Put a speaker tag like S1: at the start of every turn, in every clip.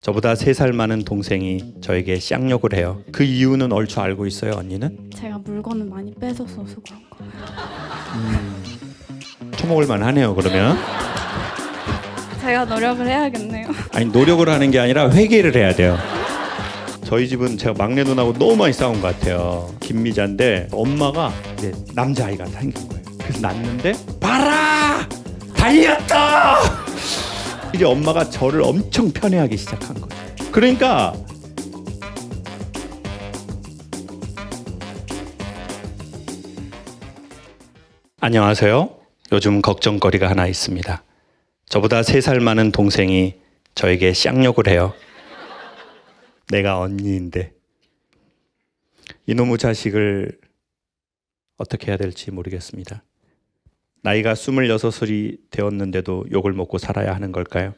S1: 저보다 세살 많은 동생이 저에게 쌍욕을 해요. 그 이유는 얼추 알고 있어요, 언니는?
S2: 제가 물건을 많이 뺏어서 그런 거.
S1: 처먹을 만하네요, 그러면.
S2: 제가 노력을 해야겠네요.
S1: 아니 노력을 하는 게 아니라 회개를 해야 돼요. 저희 집은 제가 막내 누나하고 너무 많이 싸운 것 같아요. 김미자인데 엄마가 이제 남자 아이가 생긴 거예요. 그래서 낳는데 봐라 달렸다. 이제 엄마가 저를 엄청 편애하기 시작한 거예요. 그러니까 안녕하세요. 요즘 걱정거리가 하나 있습니다. 저보다 세살 많은 동생이 저에게 쌍욕을 해요. 내가 언니인데 이놈의 자식을 어떻게 해야 될지 모르겠습니다. 나이가 스물여섯이 되었는데도 욕을 먹고 살아야 하는 걸까요?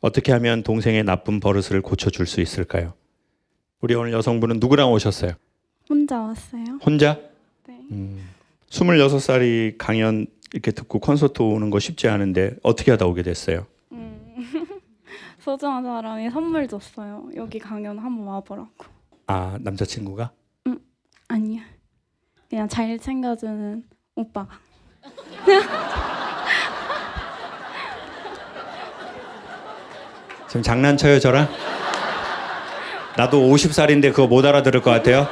S1: 어떻게 하면 동생의 나쁜 버릇을 고쳐줄 수 있을까요? 우리 오늘 여성분은 누구랑 오셨어요?
S2: 혼자 왔어요?
S1: 혼자?
S2: 네.
S1: 스물여섯 살이 강연 이렇게 듣고 콘서트 오는 거 쉽지 않은데 어떻게 하다 오게 됐어요?
S2: 소중한 사람이 선물 줬어요. 여기 강연 한번 와보라고.
S1: 아 남자친구가?
S2: 아니야. 그냥 잘 챙겨주는 오빠가.
S1: 지금 장난쳐요 저랑? 나도 50살인데 그거 못 알아들을 것 같아요.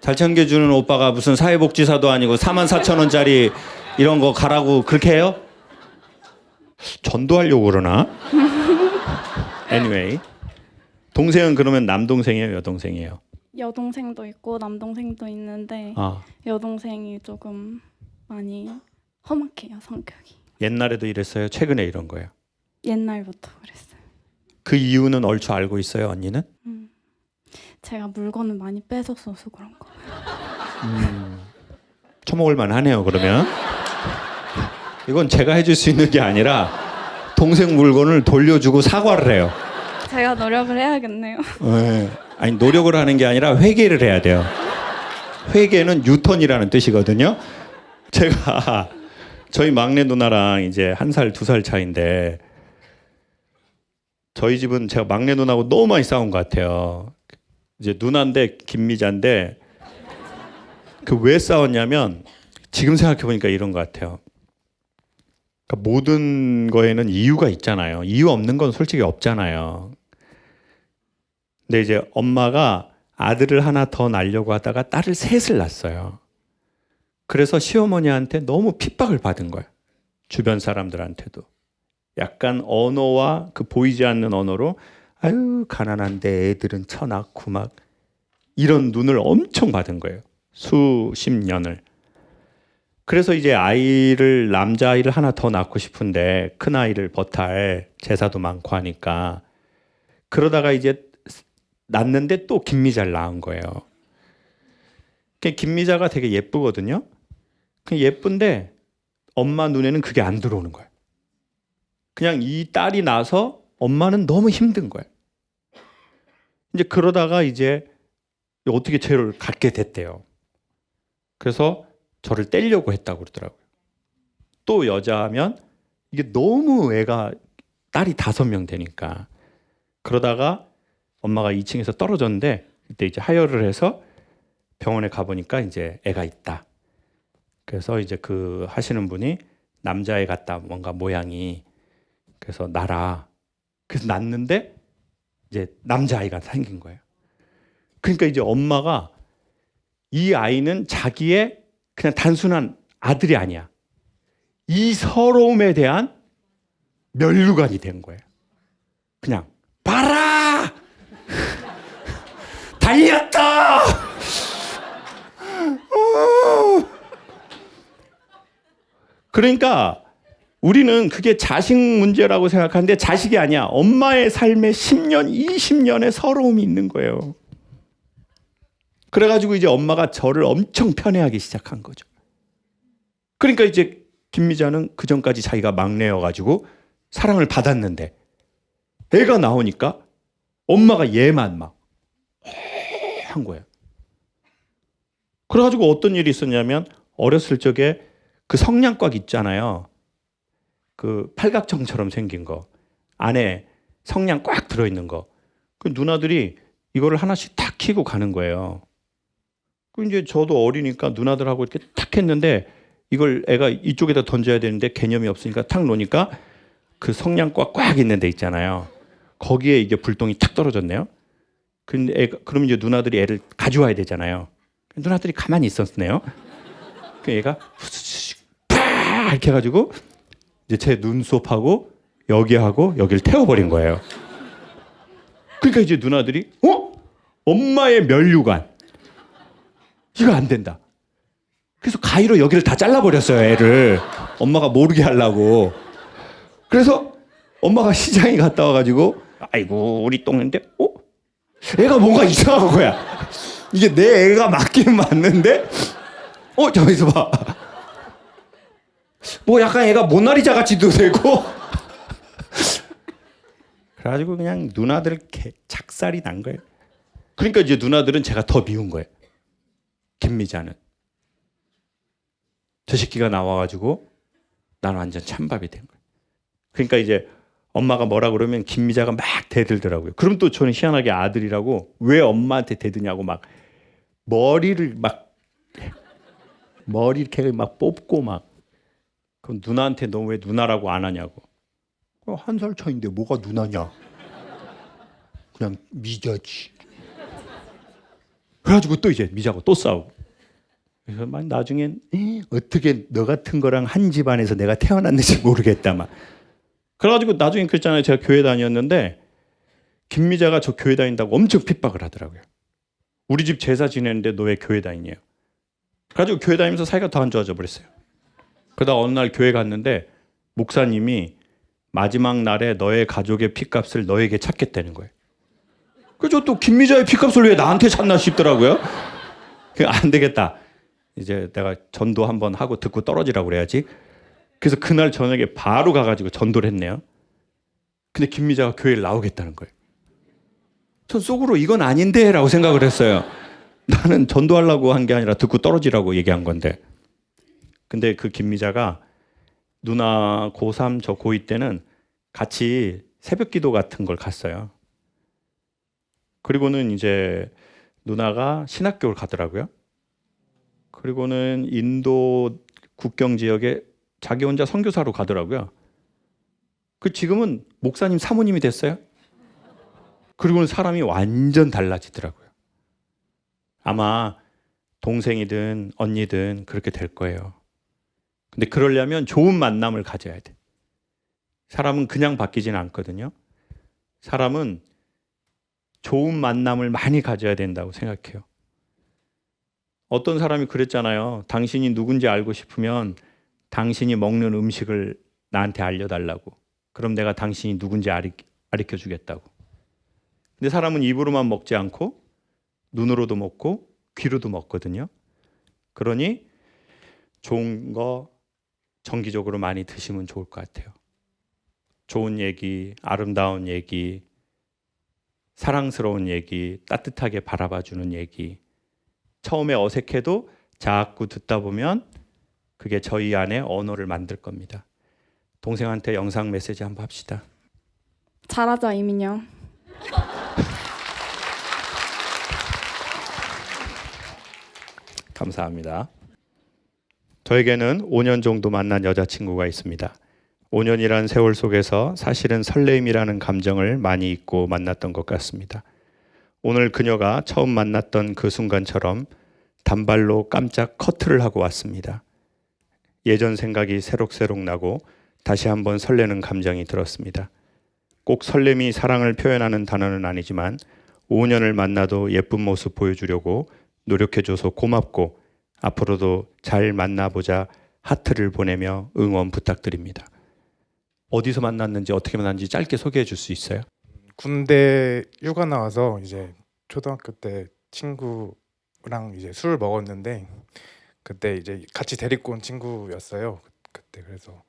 S1: 잘 챙겨주는 오빠가 무슨 사회복지사도 아니고 4만 4천 원짜리 이런 거 가라고 그렇게 해요? 전도하려고 그러나? anyway 동생은 그러면 남동생이에요 여동생이에요?
S2: 여동생도 있고 남동생도 있는데
S1: 아
S2: 여동생이 조금 많이 험악해요 성격이.
S1: 옛날에도 이랬어요 최근에 이런 거예요
S2: 옛날부터 그랬어요.
S1: 그 이유는 얼추 알고 있어요 언니는?
S2: 제가 물건을 많이 뺏어서 그런 거.
S1: 처먹을 만하네요 그러면 이건 제가 해줄 수 있는 게 아니라 동생 물건을 돌려주고 사과를 해요
S2: 제가 노력을 해야겠네요.
S1: 네. 아니 노력을 하는 게 아니라 회개를 해야 돼요 회개는 유턴이라는 뜻이거든요 제가 저희 막내 누나랑 이제 한 살 두 살 차인데 저희 집은 제가 막내 누나하고 너무 많이 싸운 것 같아요 이제 누나인데 김미자인데 그 왜 싸웠냐면 지금 생각해 보니까 이런 것 같아요. 그러니까 모든 거에는 이유가 있잖아요. 이유 없는 건 솔직히 없잖아요. 근데 이제 엄마가 아들을 하나 더 낳으려고 하다가 딸을 셋을 낳았어요. 그래서 시어머니한테 너무 핍박을 받은 거예요. 주변 사람들한테도. 약간 언어와 그 보이지 않는 언어로 아유 가난한데 애들은 처낳고 막 이런 눈을 엄청 받은 거예요. 수십 년을. 그래서 이제 아이를 남자 아이를 하나 더 낳고 싶은데 큰 아이를 버탈 제사도 많고 하니까 그러다가 이제 낳는데 또 김미자를 낳은 거예요. 그 김미자가 되게 예쁘거든요. 그 예쁜데 엄마 눈에는 그게 안 들어오는 거예요. 그냥 이 딸이 나서 엄마는 너무 힘든 거예요. 이제 그러다가 이제 어떻게 죄를 갖게 됐대요. 그래서 저를 떼려고 했다고 그러더라고요. 또 여자하면 이게 너무 애가 딸이 다섯 명 되니까 그러다가 엄마가 2층에서 떨어졌는데 그때 이제 하혈을 해서 병원에 가보니까 이제 애가 있다. 그래서 이제 그 하시는 분이 남자애 같다 뭔가 모양이 그래서 나라 그래서 낳는데 이제 남자아이가 생긴 거예요. 그러니까 이제 엄마가 이 아이는 자기의 그냥 단순한 아들이 아니야. 이 서러움에 대한 멸류관이 된 거예요. 그냥 봐라! 달렸다! 그러니까 우리는 그게 자식 문제라고 생각하는데 자식이 아니야. 엄마의 삶에 10년, 20년의 서러움이 있는 거예요. 그래가지고 이제 엄마가 저를 엄청 편애하기 시작한 거죠. 그러니까 이제 김미자는 그 전까지 자기가 막내여가지고 사랑을 받았는데 애가 나오니까 엄마가 얘만 막 한 거예요. 그래가지고 어떤 일이 있었냐면 어렸을 적에 그 성냥꽉 있잖아요. 그 팔각정처럼 생긴 거 안에 성냥 꽉 들어 있는 거. 그 누나들이 이거를 하나씩 탁 키고 가는 거예요. 그 이제 저도 어리니까 누나들하고 이렇게 탁 했는데 이걸 애가 이쪽에다 던져야 되는데 개념이 없으니까 탁 놓으니까 그 성냥과 꽉 있는 데 있잖아요. 거기에 이게 불똥이 탁 떨어졌네요. 근데 애가, 그럼 이제 누나들이 애를 가져와야 되잖아요. 누나들이 가만히 있었네요. 그 애가 이렇게 해가지고 이제 제 눈썹하고 여기하고 여기를 태워버린 거예요. 그러니까 이제 누나들이 어 엄마의 면류관 이거 안 된다. 그래서 가위로 여기를 다 잘라버렸어요 애를 엄마가 모르게 하려고. 그래서 엄마가 시장에 갔다 와가지고 아이고 우리 똥인데 어 애가 뭔가 이상한 거야. 이게 내 애가 맞긴 맞는데 어 저기서 봐. 뭐 약간 애가 모나리자 같이도 되고. 그래가지고 그냥 누나들 개 착살이 난 거예요. 그러니까 이제 누나들은 제가 더 미운 거예요. 김미자는 저 새끼가 나와가지고 나는 완전 찬밥이 된 거예요. 그러니까 이제 엄마가 뭐라 그러면 김미자가 막 대들더라고요. 그럼 또 저는 희한하게 아들이라고 왜 엄마한테 대드냐고 막 머리를 막 머리 이렇게 막 뽑고 막 그럼 누나한테 너 왜 누나라고 안 하냐고. 한 살 차인데 뭐가 누나냐? 그냥 미자지. 그래가지고 또 이제 미자고 또 싸우고. 그래서 막 나중엔 에, 어떻게 너 같은 거랑 한 집안에서 내가 태어났는지 모르겠다 막. 그래가지고 나중에 그랬잖아요. 제가 교회 다녔는데 김미자가 저 교회 다닌다고 엄청 핍박을 하더라고요. 우리 집 제사 지내는데 너 왜 교회 다니냐? 그래가지고 교회 다니면서 사이가 더 안 좋아져 버렸어요. 그러다 어느 날 교회 갔는데 목사님이 마지막 날에 너의 가족의 피값을 너에게 찾겠다는 거예요. 그래서 또 김미자의 피값을 왜 나한테 찾나 싶더라고요. 그안 되겠다. 이제 내가 전도 한번 하고 듣고 떨어지라고 그래야지. 그래서 그날 저녁에 바로 가가지고 전도를 했네요. 근데 김미자가 교회를 나오겠다는 거예요. 전 속으로 이건 아닌데 라고 생각을 했어요. 나는 전도하려고 한 게 아니라 듣고 떨어지라고 얘기한 건데. 근데 그 김미자가 누나 고3 저 고2 때는 같이 새벽 기도 같은 걸 갔어요. 그리고는 이제 누나가 신학교를 가더라고요. 그리고는 인도 국경 지역에 자기 혼자 선교사로 가더라고요. 그 지금은 목사님 사모님이 됐어요. 그리고는 사람이 완전 달라지더라고요. 아마 동생이든 언니든 그렇게 될 거예요. 근데 그러려면 좋은 만남을 가져야 돼. 사람은 그냥 바뀌지는 않거든요. 사람은 좋은 만남을 많이 가져야 된다고 생각해요. 어떤 사람이 그랬잖아요. 당신이 누군지 알고 싶으면 당신이 먹는 음식을 나한테 알려달라고. 그럼 내가 당신이 누군지 가르쳐 주겠다고. 근데 사람은 입으로만 먹지 않고 눈으로도 먹고 귀로도 먹거든요. 그러니 좋은 거 정기적으로 많이 드시면 좋을 것 같아요. 좋은 얘기, 아름다운 얘기, 사랑스러운 얘기, 따뜻하게 바라봐 주는 얘기. 처음에 어색해도 자꾸 듣다 보면 그게 저희 안에 언어를 만들 겁니다. 동생한테 영상 메시지 한번 합시다.
S2: 잘하자 이민영.
S1: 감사합니다. 저에게는 5년 정도 만난 여자친구가 있습니다. 5년이란 세월 속에서 사실은 설레임이라는 감정을 많이 잊고 만났던 것 같습니다. 오늘 그녀가 처음 만났던 그 순간처럼 단발로 깜짝 커트를 하고 왔습니다. 예전 생각이 새록새록 나고 다시 한번 설레는 감정이 들었습니다. 꼭 설렘이 사랑을 표현하는 단어는 아니지만 5년을 만나도 예쁜 모습 보여주려고 노력해줘서 고맙고 앞으로도 잘 만나보자 하트를 보내며 응원 부탁드립니다. 어디서 만났는지 어떻게 만났는지 짧게 소개해 줄 수 있어요?
S3: 군대 휴가 나와서 이제 초등학교 때 친구랑 이제 술을 먹었는데 그때 이제 같이 데리고 온 친구였어요. 그- 그때 그래서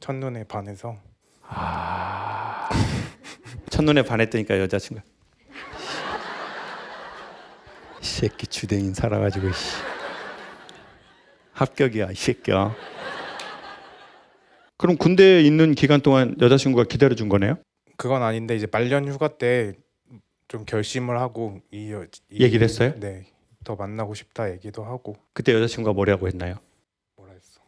S3: 첫눈에 반해서
S1: 첫눈에 반했다니까 여자친구. 이 새끼 주댕인 살아가지고 씨. 합격이야 이 새끼야. 그럼 군대에 있는 기간 동안 여자친구가 기다려 준 거네요?
S3: 그건 아닌데 이제 말년 휴가 때 좀 결심을 하고 이, 여- 이
S1: 얘기를 했어요?
S3: 네. 더 만나고 싶다 얘기도 하고
S1: 그때 여자친구가 뭐라고 했나요?
S3: 뭐라 했어?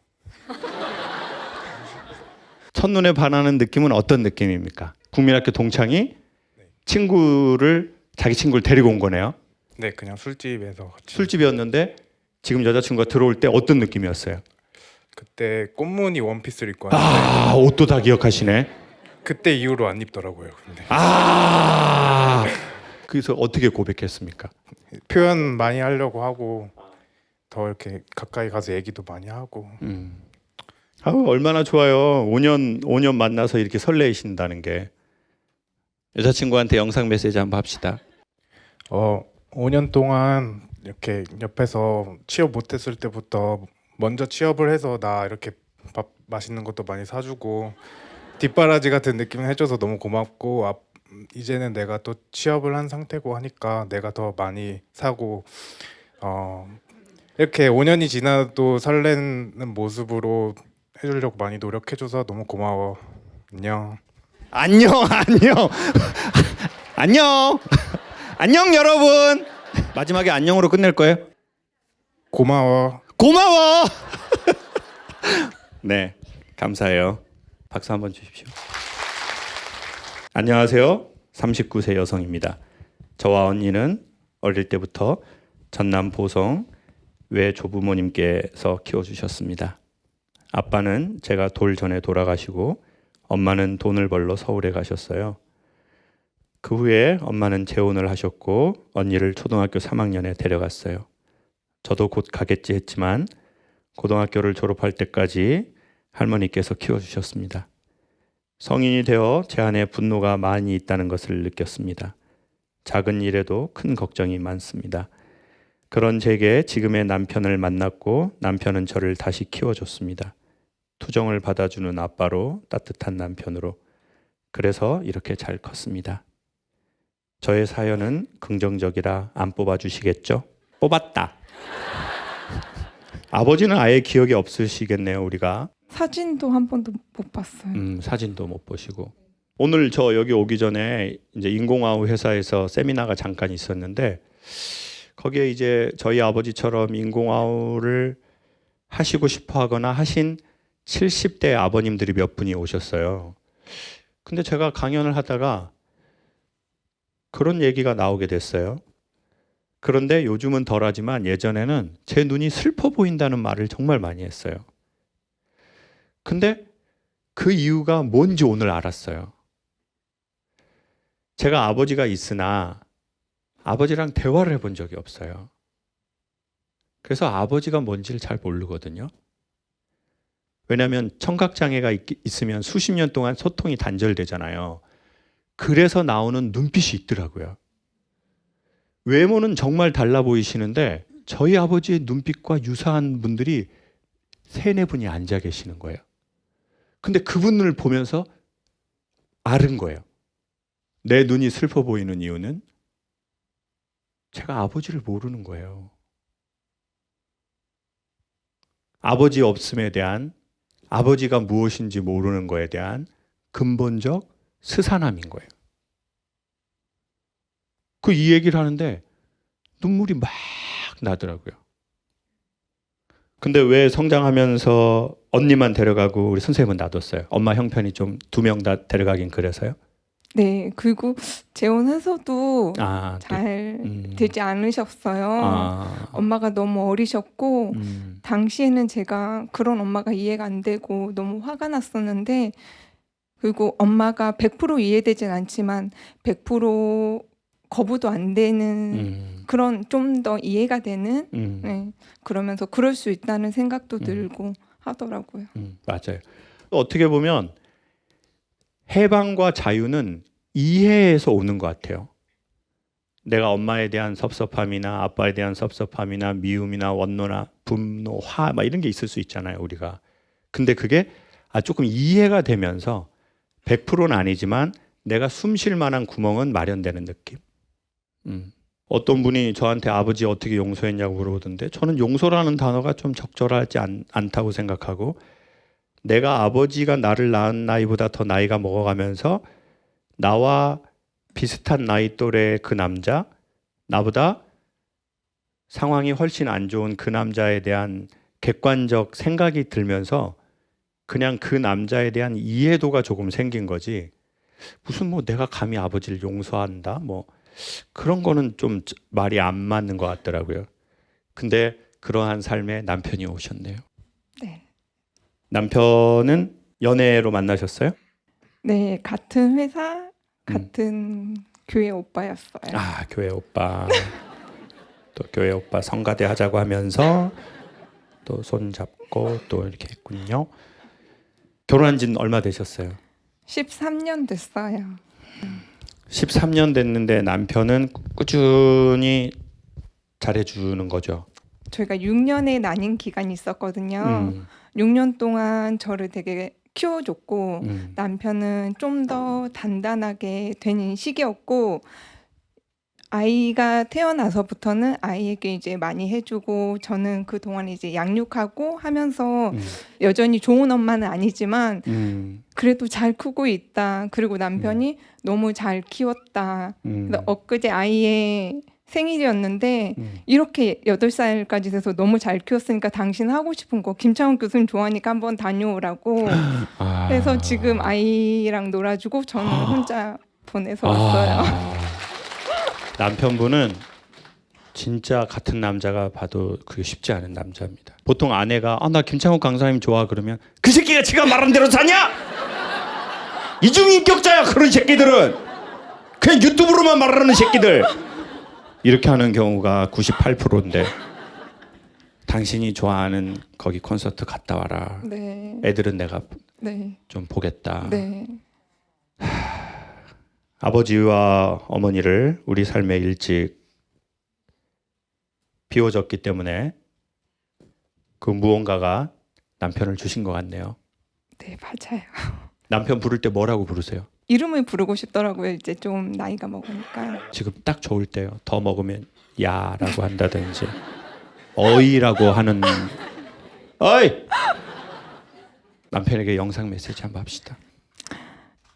S1: 첫눈에 반하는 느낌은 어떤 느낌입니까? 국민학교 동창이 친구를 자기 친구를 데리고 온 거네요.
S3: 네, 그냥 술집에서 같이
S1: 술집이었는데 지금 여자친구가 들어올 때 어떤 느낌이었어요?
S3: 그때 꽃무늬 원피스를 입고 왔는데
S1: 아 옷도 다 기억하시네.
S3: 그때 이후로 안 입더라고요. 근데
S1: 아 그래서 어떻게 고백했습니까?
S3: 표현 많이 하려고 하고 더 이렇게 가까이 가서 얘기도 많이 하고
S1: 음. 아우 얼마나 좋아요. 5년 5년 만나서 이렇게 설레이신다는 게 여자친구한테 영상 메시지 한번 합시다.
S3: 어 5년 동안 이렇게 옆에서 취업 못했을 때부터 먼저 취업을 해서 나 이렇게 밥 맛있는 것도 많이 사주고 뒷바라지 같은 느낌을 해줘서 너무 고맙고 앞, 이제는 내가 또 취업을 한 상태고 하니까 내가 더 많이 사고 어 이렇게 5년이 지나도 설레는 모습으로 해주려고 많이 노력해줘서 너무 고마워. 안녕.
S1: 안녕 안녕. 안녕. 안녕 여러분 마지막에 안녕으로 끝낼 거예요.
S3: 고마워
S1: 고마워. 네, 감사해요. 박수 한번 주십시오. 안녕하세요. 39세 여성입니다. 저와 언니는 어릴 때부터 전남 보성 외 조부모님께서 키워주셨습니다. 아빠는 제가 돌 전에 돌아가시고 엄마는 돈을 벌러 서울에 가셨어요. 그 후에 엄마는 재혼을 하셨고 언니를 초등학교 3학년에 데려갔어요. 저도 곧 가겠지 했지만 고등학교를 졸업할 때까지 할머니께서 키워주셨습니다. 성인이 되어 제 안에 분노가 많이 있다는 것을 느꼈습니다. 작은 일에도 큰 걱정이 많습니다. 그런 제게 지금의 남편을 만났고 남편은 저를 다시 키워줬습니다. 투정을 받아주는 아빠로 따뜻한 남편으로 그래서 이렇게 잘 컸습니다. 저의 사연은 긍정적이라 안 뽑아주시겠죠? 뽑았다. 아버지는 아예 기억이 없으시겠네요, 우리가.
S4: 사진도 한 번도 못 봤어요.
S1: 음, 사진도 못 보시고. 오늘 저 여기 오기 전에 이제 인공아우 회사에서 세미나가 잠깐 있었는데 거기에 이제 저희 아버지처럼 인공아우를 하시고 싶어 하거나 하신 70대 아버님들이 몇 분이 오셨어요. 근데 제가 강연을 하다가 그런 얘기가 나오게 됐어요. 그런데 요즘은 덜하지만 예전에는 제 눈이 슬퍼 보인다는 말을 정말 많이 했어요. 근데 그 이유가 뭔지 오늘 알았어요. 제가 아버지가 있으나 아버지랑 대화를 해본 적이 없어요. 그래서 아버지가 뭔지를 잘 모르거든요. 왜냐하면 청각장애가 있, 있으면 수십 년 동안 소통이 단절되잖아요. 그래서 나오는 눈빛이 있더라고요. 외모는 정말 달라 보이시는데 저희 아버지의 눈빛과 유사한 분들이 세네 분이 앉아 계시는 거예요. 근데 그분을 보면서 아른 거예요. 내 눈이 슬퍼 보이는 이유는 제가 아버지를 모르는 거예요. 아버지 없음에 대한 아버지가 무엇인지 모르는 거에 대한 근본적 스산함인 거예요. 그 이 얘기를 하는데 눈물이 막 나더라고요. 근데 왜 성장하면서 언니만 데려가고 우리 선생님은 놔뒀어요? 엄마 형편이 좀 두 명 다 데려가긴 그래서요?
S4: 네, 그리고 재혼해서도
S1: 아, 네.
S4: 잘
S1: 음.
S4: 되지 않으셨어요.
S1: 아,
S4: 엄마가 너무 어리셨고
S1: 음,
S4: 당시에는 제가 그런 엄마가 이해가 안 되고 너무 화가 났었는데 그리고 엄마가 100% 이해되진 않지만 100% 거부도 안 되는
S1: 음,
S4: 그런 좀 더 이해가 되는
S1: 음,
S4: 네, 그러면서 그럴 수 있다는 생각도
S1: 음.
S4: 들고 하더라고요.
S1: 음, 맞아요. 어떻게 보면 해방과 자유는 이해에서 오는 것 같아요. 내가 엄마에 대한 섭섭함이나 아빠에 대한 섭섭함이나 미움이나 원노나 분노, 화, 막 이런 게 있을 수 있잖아요, 우리가. 근데 그게 아 조금 이해가 되면서 100%는 아니지만 내가 숨 쉴 만한 구멍은 마련되는 느낌. 음. 어떤 분이 저한테 아버지 어떻게 용서했냐고 물어보던데 저는 용서라는 단어가 좀 적절하지 않, 않다고 생각하고 내가 아버지가 나를 낳은 나이보다 더 나이가 먹어가면서 나와 비슷한 나이 또래 그 남자, 나보다 상황이 훨씬 안 좋은 그 남자에 대한 객관적 생각이 들면서 그냥 그 남자에 대한 이해도가 조금 생긴 거지. 무슨 뭐 내가 감히 아버지를 용서한다 뭐 그런 거는 좀 말이 안 맞는 것 같더라고요. 근데 그러한 삶에 남편이 오셨네요.
S4: 네.
S1: 남편은 연애로 만나셨어요?
S4: 네, 같은 회사, 같은 교회 오빠였어요.
S1: 아 교회 오빠 또 교회 오빠 성가대 하자고 하면서 또 손 잡고 또 이렇게 했군요. 결혼한 지는 얼마 되셨어요?
S4: 13년 됐어요.
S1: 13년 됐는데 남편은 꾸준히 잘해주는 거죠.
S4: 저희가 6년의 난임 기간이 있었거든요.
S1: 음,
S4: 6년 동안 저를 되게 키워줬고
S1: 음.
S4: 남편은 좀 더 단단하게 되는 시기였고 아이가 태어나서부터는 아이에게 이제 많이 해주고 저는 그 동안 이제 양육하고 하면서
S1: 음,
S4: 여전히 좋은 엄마는 아니지만
S1: 음,
S4: 그래도 잘 크고 있다. 그리고 남편이 너무 잘 키웠다.
S1: 음,
S4: 그래서 엊그제 아이의 생일이었는데
S1: 음.
S4: 이렇게 여덟 살까지 돼서 너무 잘 키웠으니까 당신 하고 싶은 거 김창훈 교수님 좋아하니까 한번 다녀오라고
S1: 아.
S4: 해서 지금 아이랑 놀아주고 저는 혼자 보내서 왔어요.
S1: 아. 남편분은 진짜 같은 남자가 봐도 그게 쉽지 않은 남자입니다. 보통 아내가 아, 나 김창욱 강사님 좋아 그러면 그 새끼가 지가 말한 대로 사냐? 이중인격자야 그런 새끼들은 그냥 유튜브로만 말하는 새끼들 이렇게 하는 경우가 98%인데 당신이 좋아하는 거기 콘서트 갔다 와라.
S4: 네,
S1: 애들은 내가
S4: 네,
S1: 좀 보겠다.
S4: 네,
S1: 아버지와 어머니를 우리 삶에 일찍 비워줬기 때문에 그 무언가가 남편을 주신 것 같네요.
S4: 네 맞아요.
S1: 남편 부를 때 뭐라고 부르세요?
S4: 이름을 부르고 싶더라고요. 이제 좀 나이가 먹으니까.
S1: 지금 딱 좋을 때요. 더 먹으면 야라고 한다든지 어이라고 하는 어이 남편에게 영상 메시지 한번 합시다.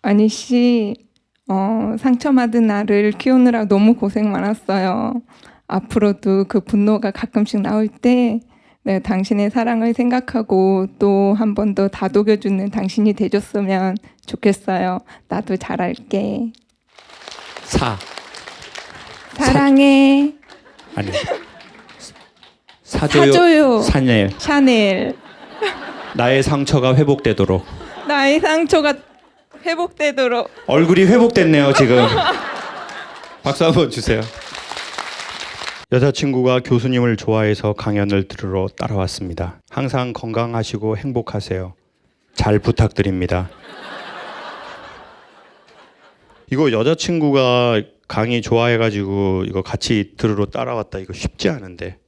S4: 아니 씨, 어, 상처받은 나를 키우느라 너무 고생 많았어요. 앞으로도 그 분노가 가끔씩 나올 때 내가 당신의 사랑을 생각하고 또 한 번 더 다독여주는 당신이 돼줬으면 좋겠어요. 나도 잘할게.
S1: 사
S4: 사랑해.
S1: 아니 사줘요
S4: 사줘요.
S1: 사넬
S4: 샤넬.
S1: 나의 상처가 회복되도록
S4: 나의 상처가 회복되도록.
S1: 얼굴이 회복됐네요 지금. 박수 한번 주세요. 여자친구가 교수님을 좋아해서 강연을 들으러 따라왔습니다. 항상 건강하시고 행복하세요. 잘 부탁드립니다. 이거 여자친구가 강의 좋아해가지고 이거 같이 들으러 따라왔다. 이거 쉽지 않은데.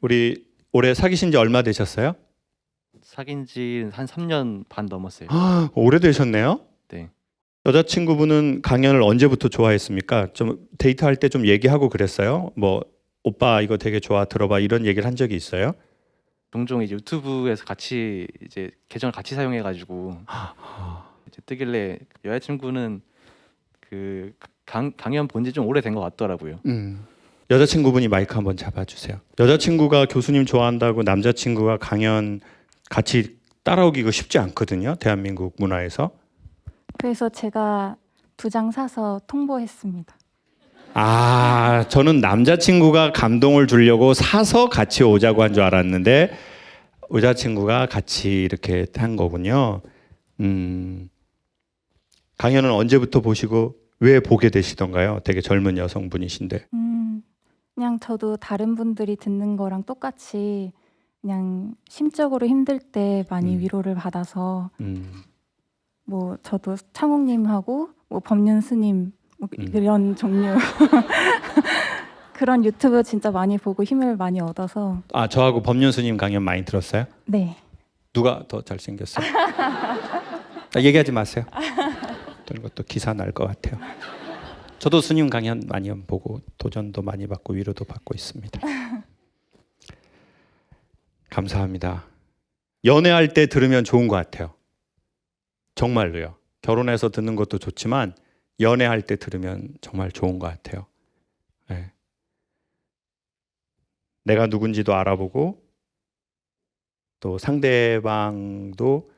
S1: 우리 올해 사귀신 지 얼마 되셨어요?
S5: 사귄 지한 3년 반 넘었어요.
S1: 아, 오래되셨네요.
S5: 네.
S1: 여자친구분은 강연을 언제부터 좋아했습니까? 좀 데이트할 때 좀 얘기하고 그랬어요. 뭐 오빠 이거 되게 좋아 들어봐 이런 얘기를 한 적이 있어요.
S5: 종종 이제 유튜브에서 같이 이제 계정을 같이 사용해 가지고 이제 뜨길래 여자친구는 그 강, 강연 본 지 좀 오래된 것 같더라고요.
S1: 음. 여자친구분이 마이크 한번 잡아주세요. 여자친구가 교수님 좋아한다고 남자친구가 강연 같이 따라오기 이거 쉽지 않거든요. 대한민국 문화에서.
S2: 그래서 제가 두 장 사서 통보했습니다.
S1: 아, 저는 남자친구가 감동을 주려고 사서 같이 오자고 한 줄 알았는데 여자친구가 같이 이렇게 한 거군요. 음, 강연은 언제부터 보시고 왜 보게 되시던가요? 되게 젊은 여성분이신데.
S2: 음, 그냥 저도 다른 분들이 듣는 거랑 똑같이 그냥 심적으로 힘들 때 많이
S1: 음.
S2: 위로를 받아서
S1: 음,
S2: 뭐 저도 창욱님하고 뭐 법륜 스님 뭐
S1: 음.
S2: 이런 종류 그런 유튜브 진짜 많이 보고 힘을 많이 얻어서
S1: 아, 저하고 법륜 스님 강연 많이 들었어요?
S2: 네
S1: 누가 더 잘생겼어요? 아, 얘기하지 마세요. 그런 것도 기사 날 것 같아요. 저도 스님 강연 많이 보고 도전도 많이 받고 위로도 받고 있습니다. 감사합니다. 연애할 때 들으면 좋은 것 같아요. 정말로요. 결혼해서 듣는 것도 좋지만 연애할 때 들으면 정말 좋은 것 같아요. 예. 내가 누군지도 알아보고 또 상대방도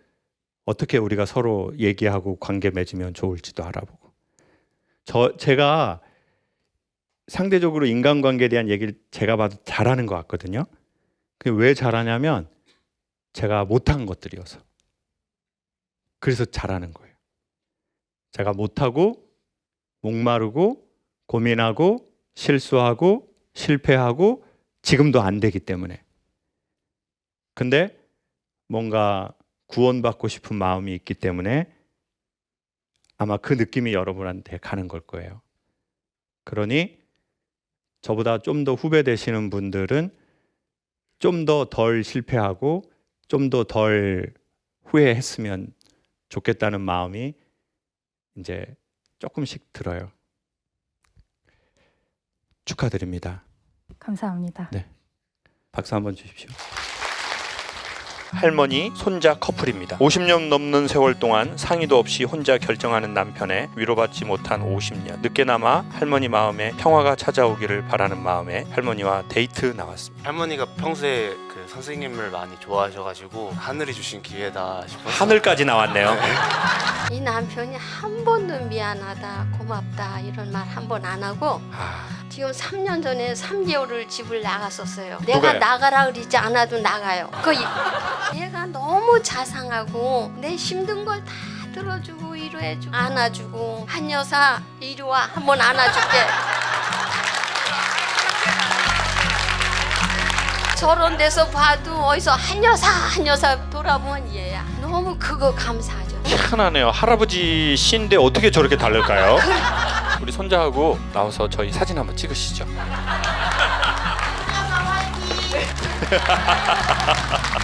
S1: 어떻게 우리가 서로 얘기하고 관계 맺으면 좋을지도 알아보고 저 제가 상대적으로 인간관계에 대한 얘기를 제가 봐도 잘하는 것 같거든요. 그게 왜 잘하냐면 제가 못한 것들이어서 그래서 잘하는 거예요. 제가 못하고 목마르고 고민하고 실수하고 실패하고 지금도 안 되기 때문에 근데 뭔가 구원받고 싶은 마음이 있기 때문에 아마 그 느낌이 여러분한테 가는 걸 거예요. 그러니 저보다 좀 더 후배 되시는 분들은 좀 더 덜 실패하고 좀 더 덜 후회했으면 좋겠다는 마음이 이제 조금씩 들어요. 축하드립니다.
S2: 감사합니다.
S1: 네. 박수 한번 주십시오. 할머니, 손자 커플입니다. 50년 넘는 세월 동안 상의도 없이 혼자 결정하는 남편에 위로받지 못한 50년. 늦게나마 할머니 마음에 평화가 찾아오기를 바라는 마음에 할머니와 데이트 나왔습니다.
S6: 할머니가 평소에 그 선생님을 많이 좋아하셔가지고 하늘이 주신 기회다 싶어서
S1: 하늘까지 나왔네요.
S7: 이 남편이 한 번도 미안하다, 고맙다 이런 말 한 번 안 하고
S1: 아,
S7: 지금 3년 전에 3개월을 집을 나갔었어요.
S1: 누가요?
S7: 내가 나가라 그러지 않아도 나가요. 그 이- 얘가 너무 자상하고 내 힘든 걸 다 들어주고 위로해주고 안아주고 한 여사 이리 와 한번 안아줄게. 저런 데서 봐도 어디서 한 여사 한 여사 돌아보면 얘야. 너무 그거 감사하죠.
S1: 희한하네요. 할아버지 씨인데 어떻게 저렇게 다를까요? 우리 손자하고 나와서 저희 사진 한번 찍으시죠.